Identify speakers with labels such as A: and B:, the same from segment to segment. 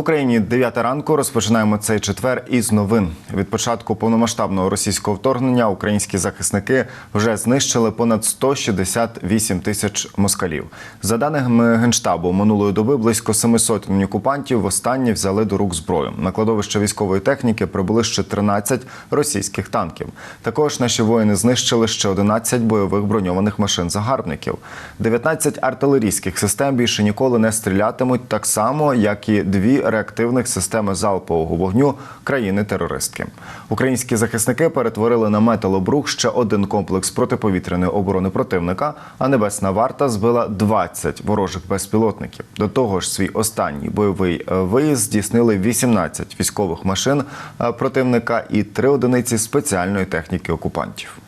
A: Україні 9 ранку розпочинаємо цей четвер із новин. Від початку повномасштабного російського вторгнення українські захисники вже знищили понад 168 тисяч москалів. За даними генштабу, минулої доби близько 700 окупантів востаннє взяли до рук зброю. На кладовище військової техніки прибули ще 13 російських танків. Також наші воїни знищили ще 11 бойових броньованих машин загарбників. 19 артилерійських систем більше ніколи не стрілятимуть так само, як і дві реактивних системи залпового вогню країни-терористки. Українські захисники перетворили на металобрух ще один комплекс протиповітряної оборони противника. А небесна варта збила 20 ворожих безпілотників. До того ж, свій останній бойовий е, виїзд здійснили 18 військових машин е, противника і три одиниці спеціальної техніки окупантів.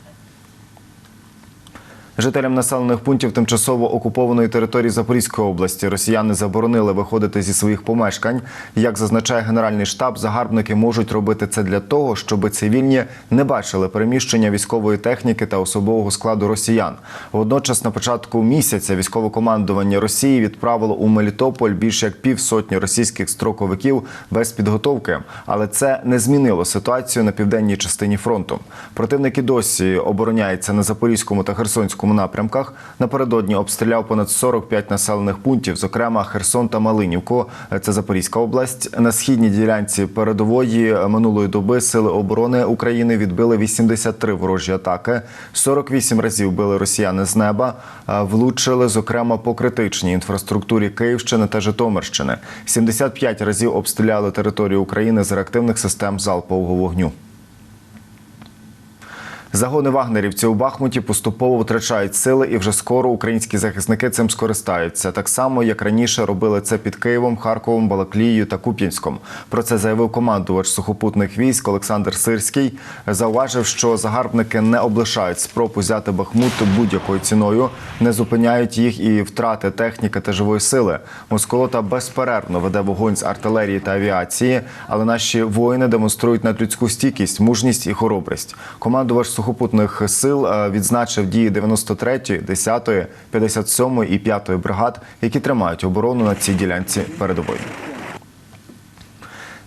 A: Жителям населених пунктів тимчасово окупованої території Запорізької області росіяни заборонили виходити зі своїх помешкань. Як зазначає Генеральний штаб, загарбники можуть робити це для того, щоб цивільні не бачили переміщення військової техніки та особового складу росіян. Водночас, на початку місяця, військове командування Росії відправило у Мелітополь більше як півсотні російських строковиків без підготовки, але це не змінило ситуацію на південній частині фронту. Противник і досі обороняється на Запорізькому та Херсонському напрямках. Напередодні обстріляв понад 45 населених пунктів, зокрема Херсон та Малинівку. Це Запорізька область. На східній ділянці передової минулої доби сили оборони України відбили 83 ворожі атаки. 48 разів били росіяни з неба. Влучили, зокрема, по критичній інфраструктурі Київщини та Житомирщини. 75 разів обстріляли територію України з реактивних систем залпового вогню. Загони вагнерівців у Бахмуті поступово втрачають сили, і вже скоро українські захисники цим скористаються. Так само, як раніше робили це під Києвом, Харковом, Балаклією та Куп'янськом. Про це заявив командувач сухопутних військ Олександр Сирський. Зауважив, що загарбники не облишають спроб узяти Бахмут будь-якою ціною, не зупиняють їх і втрати техніки та живої сили. Москолота безперервно веде вогонь з артилерії та авіації, але наші воїни демонструють надлюдську стійкість, мужність і хоробрість. Командувач сухопутних сил е, відзначив дії 93-ї, 10-ї, 57-ї і 5-ї бригад, які тримають оборону на цій ділянці передової.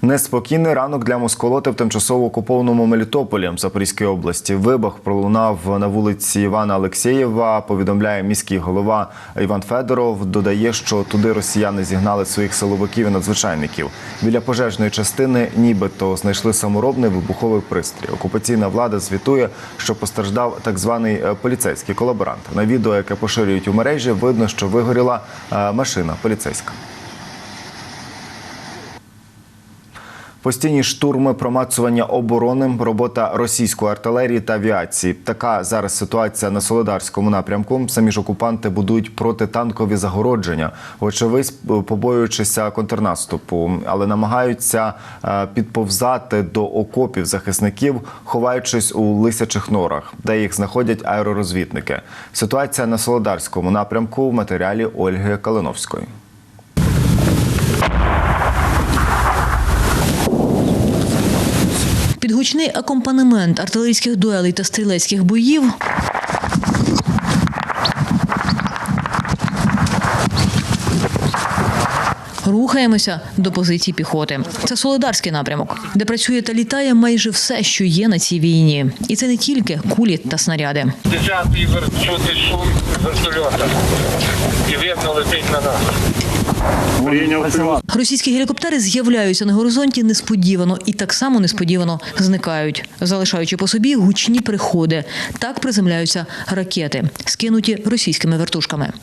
A: Неспокійний ранок для Москолоти в тимчасово окупованому Мелітополі Запорізької області. Вибух пролунав на вулиці Івана Алексєєва. Повідомляє міський голова Іван Федоров. Додає, що туди росіяни зігнали своїх силовиків і надзвичайників. Біля пожежної частини, нібито знайшли саморобний вибуховий пристрій. Окупаційна влада звітує, що постраждав так званий е, поліцейський колаборант. На відео, яке поширюють у мережі, видно, що вигоріла е, машина поліцейська. Постійні штурми, промацування оборони, робота російської артилерії та авіації. Така зараз ситуація на Солидарському напрямку. Самі ж окупанти будують протитанкові загородження, вочевидь, побоюючися контрнаступу, але намагаються е, підповзати до окопів захисників, ховаючись у лисячих норах, де їх знаходять аеророзвідники. Ситуація на Солидарському напрямку в матеріалі Ольги Калиновської.
B: Під гучний акомпанемент артилерійських дуелей та стрілецьких боїв рухаємося до позицій піхоти. Це Солидарський напрямок, де працює та літає майже все, що є на цій війні. І це не тільки кулі та снаряди.
C: Десятий вертольота. І видно летить на нас.
B: Російські гелікоптери з'являються на горизонті несподівано і так само несподівано зникають, залишаючи по собі гучні приходи. Так приземляються ракети, скинуті російськими вертушками.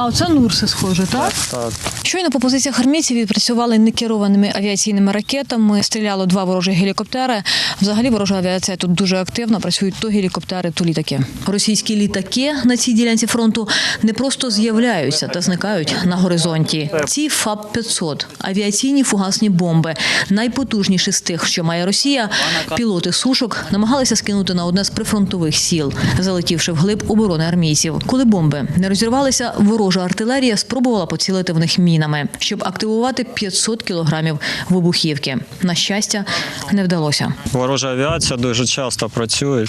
B: А оце Нурси схоже, так?
D: Так.
B: Щойно по позиціях армійців відпрацювали некерованими авіаційними ракетами. Стріляло два ворожі гелікоптери. Взагалі ворожа авіація тут дуже активна. Працюють то гелікоптери, то літаки. Російські літаки на цій ділянці фронту не просто з'являються та зникають на горизонті. Ці ФАП 500 авіаційні фугасні бомби, найпотужніші з тих, що має Росія. Пілоти сушок намагалися скинути на одне з прифронтових сіл, залетівши вглиб оборони армійців. Коли бомби не розірвалися, ворожа артилерія спробувала поцілити в них мінами, щоб активувати 500 кілограмів вибухівки. На щастя, не вдалося.
D: Ворожа авіація дуже часто працює.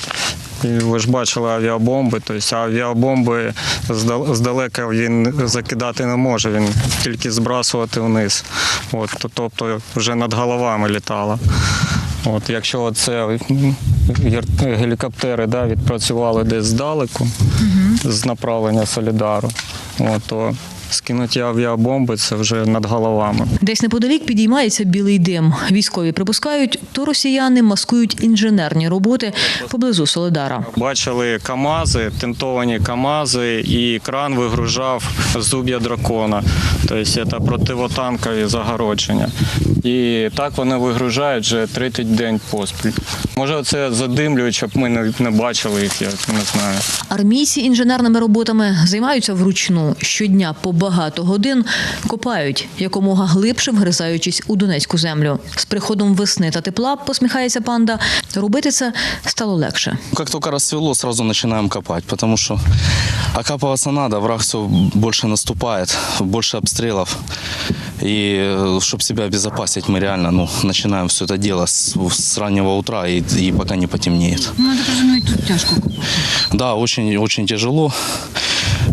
D: І ви ж бачили авіабомби, тобто авіабомби зда- здалека він закидати не може, він тільки збрасувати вниз. От, тобто вже над головами літала. От, якщо це гелікоптери да, відпрацювали десь здалеку з направлення Солідару, от, то скинуті авіабомби це вже над головами.
B: Десь неподалік підіймається білий дим. Військові припускають, то росіяни маскують інженерні роботи поблизу Солидара.
D: Бачили КАМАЗи, тентовані КАМАЗи, і кран вигружав зуб'я дракона. Тобто це противотанкові загородження. І так вони вигружають вже третій день поспіль. Може, це задимлюють, щоб ми не, не бачили їх, я не знаю.
B: Армійці інженерними роботами займаються вручну щодня по багато годин копають якомога глибше вгризаючись у донецьку землю. З приходом весни та тепла посміхається панда. Робити це стало легше.
E: Как только рассвело, сразу начинаем копать, потому что окапываться надо, враг все больше наступает, больше обстрелов. И чтобы себя обезопасить, мы реально ну, начинаем все это дело с, с раннего утра и, и пока не потемнеет.
B: Ну, так розумію, тут тяжко.
E: Да, очень, очень тяжело.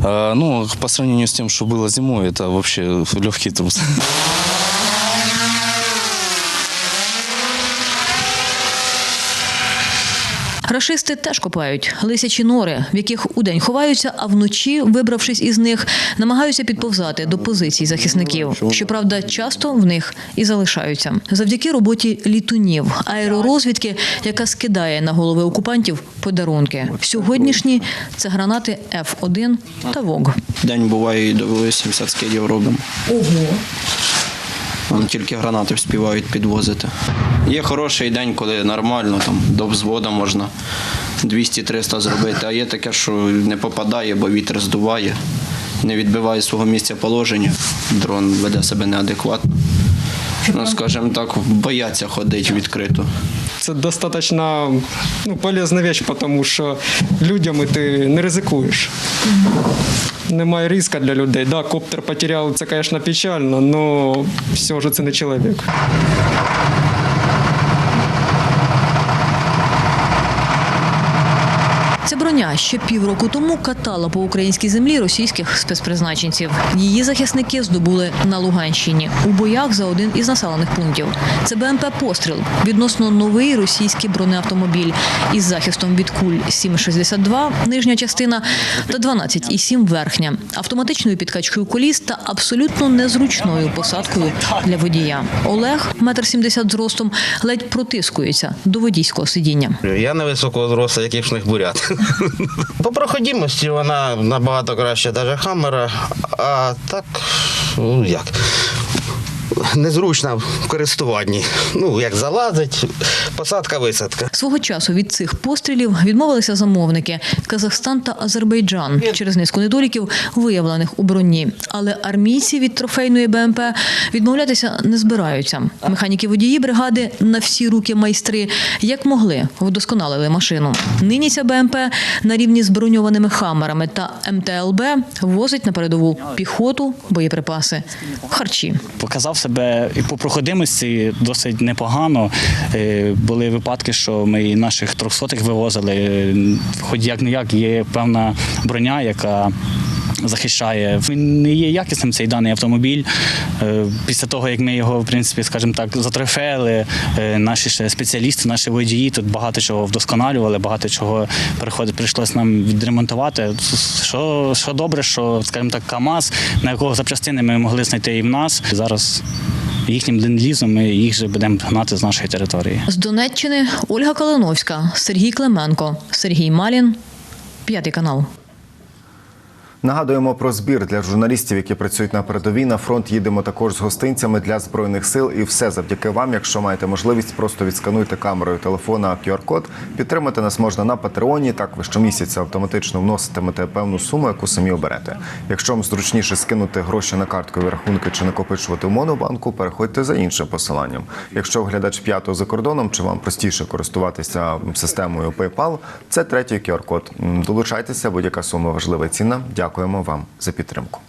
E: Э, Ну, по сравнению с тем, что было зимой, это вообще легкий труд.
B: Рашисти теж копають лисячі нори, в яких удень ховаються, а вночі, вибравшись із них, намагаються підповзати до позицій захисників. Щоправда, часто в них і залишаються. Завдяки роботі літунів, аеророзвідки, яка скидає на голови окупантів подарунки. Сьогоднішні це гранати Ф1 та ВОГ.
F: День буває і до 80 скидів робимо.
B: Ого.
F: Вони тільки гранати вспівають підвозити. Є хороший день, коли нормально, там до взвода можна 200-300 зробити, а є таке, що не попадає, бо вітер здуває, не відбиває свого місця положення. Дрон веде себе неадекватно. Ну, скажімо так, бояться ходити відкрито.
G: Це достатньо ну, полезна річ, тому що людям ти не ризикуєш. Немає риска для людей. Да, коптер потеряв, це, звісно, печально, але все ж це не чоловік.
B: Ця ще півроку тому катала по українській землі російських спецпризначенців. Її захисники здобули на Луганщині у боях за один із населених пунктів. Це БМП Постріл відносно новий російський бронеавтомобіль із захистом від куль 7,62 нижня частина та 12,7 верхня, автоматичною підкачкою коліс та абсолютно незручною посадкою для водія. Олег, метр сімдесят зростом, ледь протискується до водійського сидіння.
H: Я невисокого зросту, як бурят. По проходимості вона набагато краще навіть хаммера, а так, ну як. Незручна в користуванні. Ну, як залазить, посадка, висадка.
B: Свого часу від цих пострілів відмовилися замовники Казахстан та Азербайджан через низку недоліків, виявлених у броні. Але армійці від трофейної БМП відмовлятися не збираються. Механіки водії бригади на всі руки майстри, як могли, вдосконалили машину. Нині ця БМП на рівні з броньованими хамерами та МТЛБ возить на передову піхоту, боєприпаси, харчі.
I: показав себе і по проходимості досить непогано. Е, Були випадки, що ми і наших трьохсотих вивозили. Е, Хоч як не як є певна броня, яка. Захищає він не є якісним цей даний автомобіль. Е, Після того, як ми його, в принципі, скажімо так, затрофеїли, е, наші ще спеціалісти, наші водії тут багато чого вдосконалювали, багато чого приходить, прийшлось нам відремонтувати. Що, що добре, що, скажімо так, КАМАЗ, на якого запчастини ми могли знайти і в нас. Зараз їхнім ленд-лізом ми їх же будемо гнати з нашої території.
B: З Донеччини Ольга Калиновська, Сергій Клименко, Сергій Малін, п'ятий канал.
A: Нагадуємо про збір для журналістів, які працюють на передовій. На фронт їдемо також з гостинцями для збройних сил. І все завдяки вам. Якщо маєте можливість, просто відскануйте камерою телефона QR-код. Підтримати нас можна на Патреоні. Так ви щомісяця автоматично вноситимете певну суму, яку самі оберете. Якщо вам зручніше скинути гроші на карткові рахунки чи накопичувати в монобанку, переходьте за іншим посиланням. Якщо глядач п'ятого за кордоном, чи вам простіше користуватися системою PayPal, це третій QR-код. Долучайтеся, будь-яка сума важлива і цінна. Дякуємо вам за підтримку.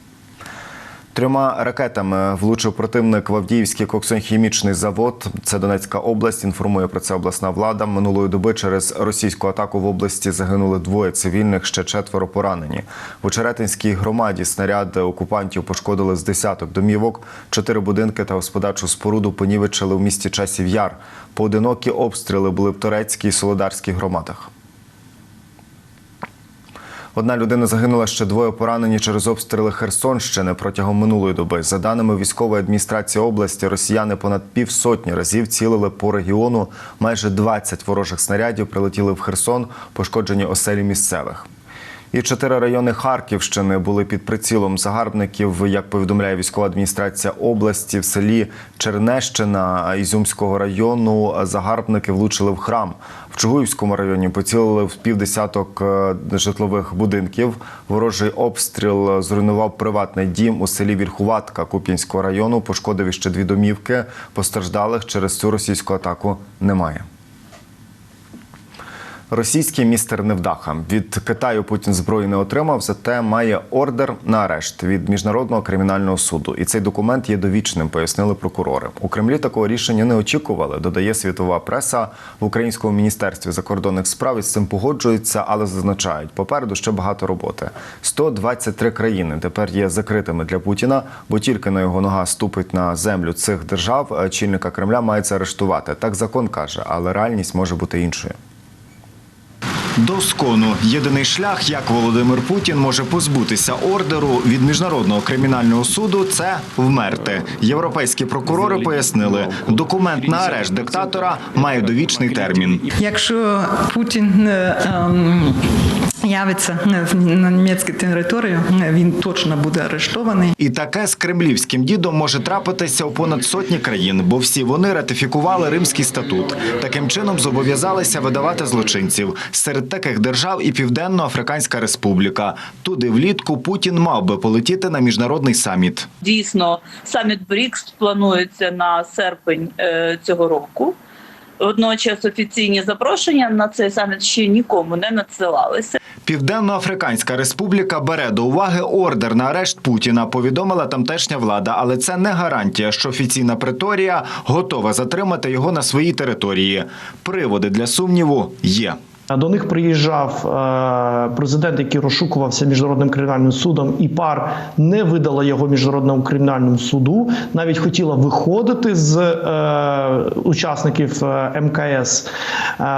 A: Трьома ракетами влучив противник в Авдіївський коксохімічний завод. Це Донецька область. Інформує про це обласна влада. Минулої доби через російську атаку в області загинули двоє цивільних, ще четверо поранені. В Очеретинській громаді снаряди окупантів пошкодили з десяток домівок. Чотири будинки та господарчу споруду понівечили в місті Часів Яр. Поодинокі обстріли були в Торецькій і Солодарській громадах. Одна людина загинула, ще двоє поранені через обстріли Херсонщини протягом минулої доби. За даними військової адміністрації області, росіяни понад півсотні разів цілили по регіону. Майже 20 ворожих снарядів прилетіли в Херсон, пошкоджені оселі місцевих. І чотири райони Харківщини були під прицілом загарбників. Як повідомляє військова адміністрація області, в селі Чернещина Ізюмського району загарбники влучили в храм. Чугуївському районі поцілили в півдесяток е, житлових будинків. Ворожий обстріл зруйнував приватний дім у селі Вільхуватка Куп'янського району. Пошкодив ще дві домівки. Постраждалих через цю російську атаку немає. Російський містер невдаха від Китаю Путін зброї не отримав, зате має ордер на арешт від міжнародного кримінального суду. І цей документ є довічним, пояснили прокурори. У Кремлі такого рішення не очікували. Додає світова преса в українському міністерстві закордонних справ із цим погоджуються, але зазначають, попереду ще багато роботи. 123 країни тепер є закритими для Путіна, бо тільки на його нога ступить на землю цих держав. е, Чільника Кремля мається арештувати. Так закон каже, але реальність може бути іншою. До скону єдиний шлях, як Володимир Путін може позбутися ордеру від міжнародного кримінального суду, це вмерти. Європейські прокурори пояснили, документ на арешт диктатора має довічний термін.
J: Якщо Путін е, ем, явиться е, на німецьку територію, е, він точно буде арештований.
A: І таке з кремлівським дідом може трапитися у понад сотні країн, бо всі вони ратифікували Римський статут. Таким чином зобов'язалися видавати злочинців. Серед таких держав і Південно-Африканська Республіка. Туди влітку Путін мав би полетіти на міжнародний саміт.
K: Дійсно, саміт БРІКС планується на серпень е, цього року. Водночас офіційні запрошення на цей саміт ще нікому не надсилалися.
A: Південно-Африканська Республіка бере до уваги ордер на арешт Путіна. Повідомила тамтешня влада, але це не гарантія, що офіційна преторія готова затримати його на своїй території. Приводи для сумніву є.
L: До них приїжджав е, президент, який розшукувався міжнародним кримінальним судом, і пар не видала його міжнародному кримінальному суду. Навіть хотіла виходити з е, учасників е, МКС.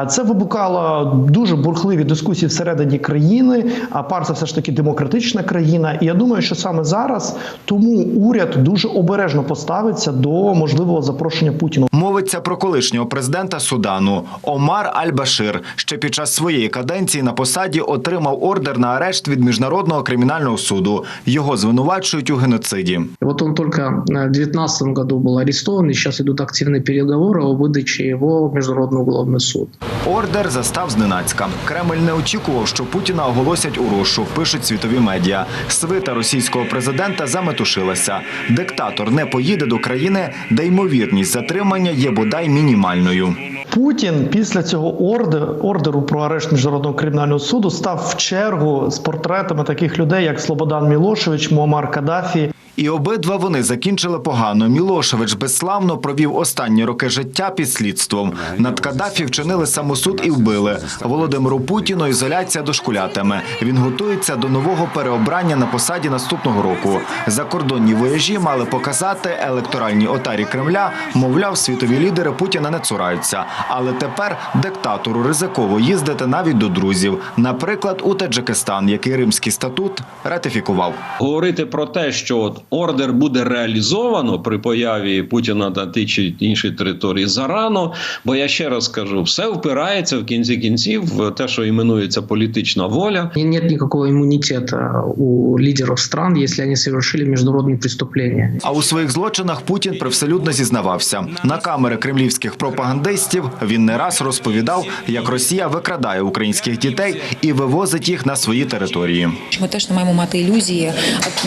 L: Це вибукало дуже бурхливі дискусії всередині країни. А пар це все ж таки демократична країна. І я думаю, що саме зараз тому уряд дуже обережно поставиться до можливого запрошення Путіна.
A: Мовиться про колишнього президента Судану Омар Аль-Башир. Ще під час своєї каденції на посаді отримав ордер на арешт від міжнародного кримінального суду. Його звинувачують у геноциді.
M: Вот он только в 2019 году был арестован, и сейчас идут активные переговоры о выдаче его в Международный уголовный суд.
A: Ордер застав зненацька. Кремль не очікував, що Путіна оголосять у розшук, пишуть світові медіа. Свита російського президента заметушилася. Диктатор не поїде до країни, де ймовірність затримання є бодай мінімальною.
L: Путін після цього ордеру, ордеру про арешт міжнародного кримінального суду став в чергу з портретами таких людей, як Слободан Мілошевич, Муамар Каддафі.
A: І обидва вони закінчили погано. Мілошевич безславно провів останні роки життя під слідством. Над Каддафі вчинили самосуд і вбили. Володимиру Путіну ізоляція дошкулятиме. Він готується до нового переобрання на посаді наступного року. Закордонні вояжі мали показати електоральній отарі Кремля. Мовляв, світові лідери Путіна не цураються. Але тепер диктатору ризиково їздити навіть до друзів, наприклад, у Таджикистан, який Римський статут ратифікував.
N: говорити про те, що ордер буде реалізовано при появі Путіна на тій чи іншій території зарано. Бо я ще раз кажу, все впирається в кінці кінців в те, що іменується політична воля.
M: И нет никакого иммунитета у лидеров стран, если они совершили международные преступления.
A: А у своїх злочинах Путін привселюдно зізнавався. На камери кремлівських пропагандистів він не раз розповідав, як Росія викрадає українських дітей і вивозить їх на свої території.
O: Ми теж не маємо мати ілюзії,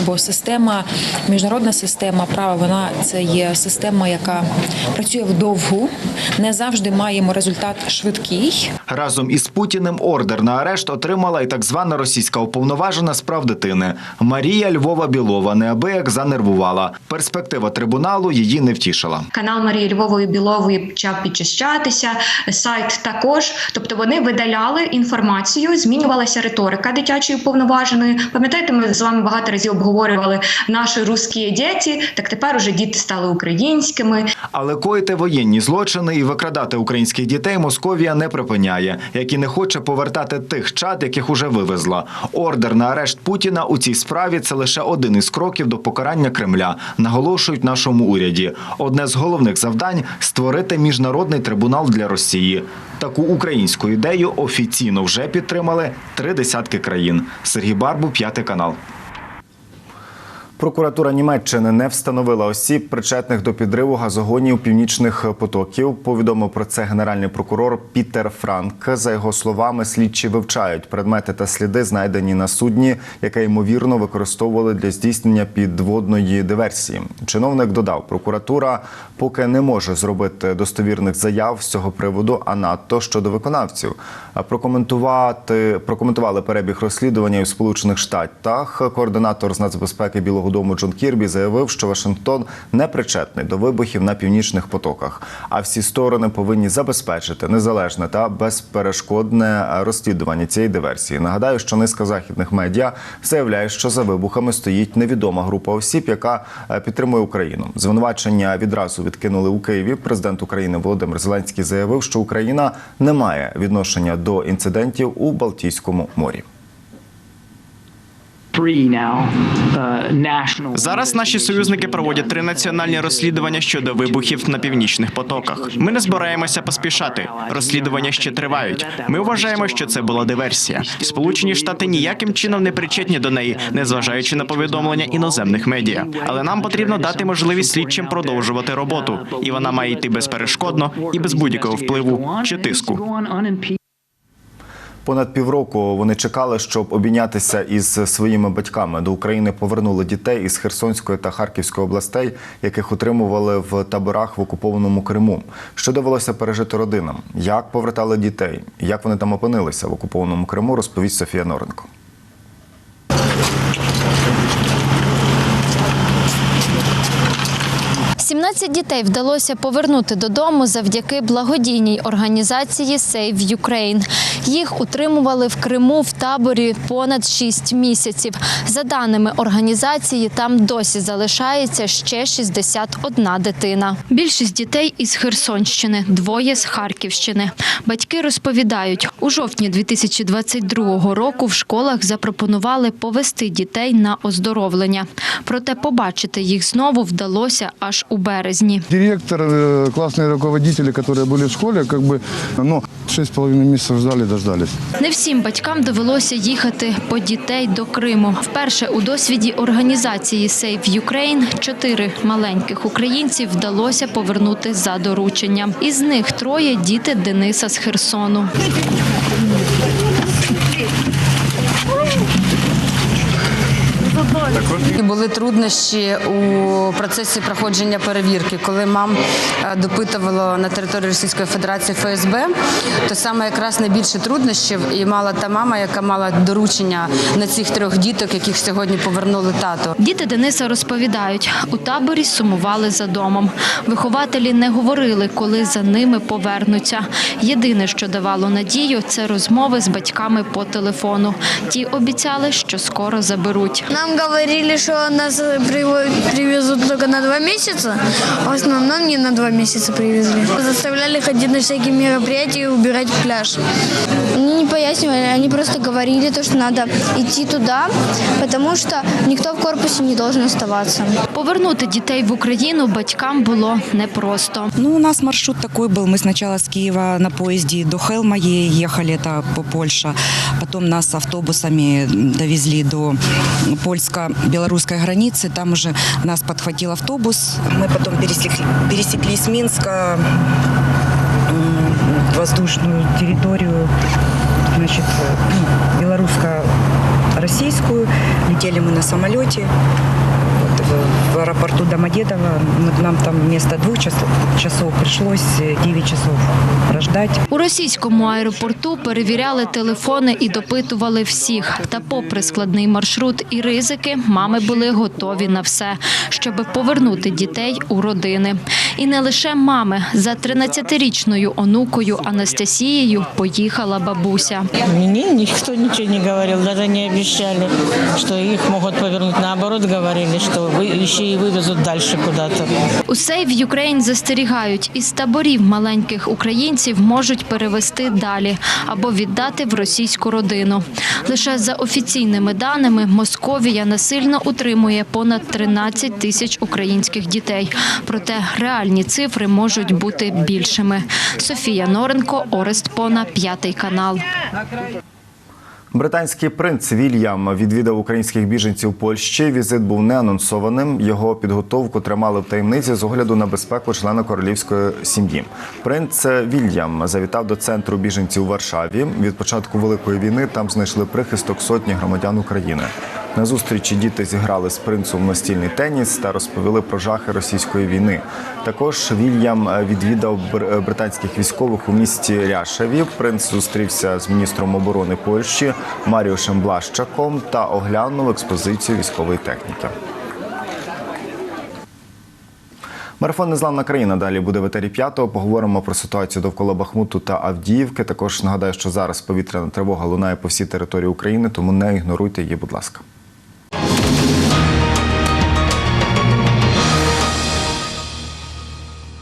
O: бо система, міжнародна система права, вона це є система, яка працює вдовгу. Не завжди маємо результат швидкий.
A: Разом із Путіним ордер на арешт отримала і так звана російська уповноважена з прав дитини Марія Львова Білова. Неабияк занервувала. Перспектива трибуналу її не втішила.
P: Канал Марії Львової Білової почав підчищатися, сайт також. Тобто вони видаляли інформацію, змінювалася риторика дитячої уповноваженої. Пам'ятаєте, ми з вами багато разів обговорювали наші русські діти, так тепер уже діти стали українськими.
A: Але коїти воєнні злочини і викрадати українських дітей Московія не припиняє, як і не хоче повертати тих чад, яких уже вивезла. Ордер на арешт Путіна у цій справі це лише один із кроків до покарання Кремля. Наголошують нашому уряді. Одне з головних завдань створити міжнародний трибунал для Росії. Таку українську ідею офіційно вже підтримали три десятки країн. Сергій Барбу, п'ятий канал. Прокуратура Німеччини не встановила осіб, причетних до підриву газогонів північних потоків. Повідомив про це генеральний прокурор Пітер Франк. За його словами, слідчі вивчають предмети та сліди, знайдені на судні, яке ймовірно використовували для здійснення підводної диверсії. Чиновник додав, прокуратура поки не може зробити достовірних заяв з цього приводу, а надто щодо виконавців. Прокоментувати прокоментували перебіг розслідування у Сполучених Штатах. Координатор з нацбезпеки Білого Дому Джон Кірбі заявив, що Вашингтон не причетний до вибухів на північних потоках. А всі сторони повинні забезпечити незалежне та безперешкодне розслідування цієї диверсії. Нагадаю, що низка західних медіа заявляє, що за вибухами стоїть невідома група осіб, яка е, підтримує Україну. Звинувачення відразу відкинули у Києві. Президент України Володимир Зеленський заявив, що Україна не має відношення до інцидентів у Балтійському морі.
Q: Зараз наші союзники проводять три національні розслідування щодо вибухів на північних потоках. Ми не збираємося поспішати. Розслідування ще тривають. Ми вважаємо, що це була диверсія. Сполучені Штати ніяким чином не причетні до неї, незважаючи на повідомлення іноземних медіа. Але нам потрібно дати можливість слідчим продовжувати роботу, і вона має йти безперешкодно і без будь-якого впливу чи тиску.
A: Понад півроку вони чекали, щоб обійнятися із своїми батьками. До України повернули дітей із Херсонської та Харківської областей, яких утримували в таборах в окупованому Криму. Що довелося пережити родинам? Як повертали дітей? Як вони там опинилися в окупованому Криму? Розповість Софія Норенко.
R: – 17 дітей вдалося повернути додому завдяки благодійній організації Save Ukraine. Їх утримували в Криму в таборі понад 6 місяців. За даними організації, там досі залишається ще 61 дитина. Більшість дітей із Херсонщини, двоє з Харківщини. Батьки розповідають, у жовтні 2022 року в школах запропонували повести дітей на оздоровлення. Проте побачити їх знову вдалося аж у березні.
S: Директор, э, классные руководители, которые были в школе, как бы, ну, шесть с половиной месяцев ждали, дождались.
R: Не всім батькам довелося їхати по дітей до Криму. Вперше у досвіді організації Save Ukraine чотири маленьких українців вдалося повернути за дорученням. Із них троє діти Дениса з Херсону.
T: Були труднощі у процесі проходження перевірки, коли мам е, допитувало на території Російської Федерації ФСБ, то саме якраз найбільше труднощів і мала та мама, яка мала доручення на цих трьох діток, яких сьогодні повернули тато.
R: Діти Дениса розповідають, у таборі сумували за домом. Вихователі не говорили, коли за ними повернуться. Єдине, що давало надію, це розмови з батьками по телефону. Ті обіцяли, що скоро заберуть.
U: Нам говорили, что нас привезут только на два месяца. В основном не на два месяца привезли. Заставляли ходить на всякие мероприятия и убирать пляж. Они не пояснивали, они просто говорили, то, что надо идти туда, потому что никто в корпусе не должен оставаться.
R: Повернути дітей в Україну батькам було непросто.
V: Ну, у нас маршрут такой был. Мы сначала с Киева на поезде до Хелма е- ехали, это по Польша. Потом нас автобусами довезли до польско-белорусской границы. Там уже нас подхватил автобус. Мы потом пересекли, пересекли с Минска м, воздушную территорию, значит, ну, белорусско-российскую. Летели мы на самолете. Вот, в- в аэропорту Домодедово. Мы- Нам там вместо двух часов, часов пришлось э, 9 часов прождать.
R: У російському аеропорту перевіряли телефони і допитували всіх. Та, попри складний маршрут і ризики, мами були готові на все, щоб повернути дітей у родини. І не лише мами. За 13-річною онукою Анастасією поїхала бабуся.
W: Мне никто ничего не говорил, даже не обещали, что их могут повернуть. Наоборот, говорили, что вы, еще и вывезут дальше куда-то.
R: У Save Ukraine застерігають, із таборів маленьких українців можуть перевести далі або віддати в російську родину. Лише за офіційними даними Московія насильно утримує понад 13 тисяч українських дітей. Проте реальні цифри можуть бути більшими. Софія Норенко, Орест Пона, п'ятий канал.
A: Британський принц Вільям відвідав українських біженців Польщі. Візит був не анонсованим. Його підготовку тримали в таємниці з огляду на безпеку члена королівської сім'ї. Принц Вільям завітав до центру біженців у Варшаві. Від початку великої війни там знайшли прихисток сотні громадян України. На зустрічі діти зіграли з принцем настільний теніс та розповіли про жахи російської війни. Також Вільям відвідав бр- британських військових у місті Ряшеві. Принц зустрівся з міністром оборони Польщі Маріушем Блащаком та оглянув експозицію військової техніки. Марафон Незламна країна далі буде в етері п'ятого. Поговоримо про ситуацію довкола Бахмуту та Авдіївки. Також нагадаю, що зараз повітряна тривога лунає по всій території України, тому не ігноруйте її, будь ласка. Thank you.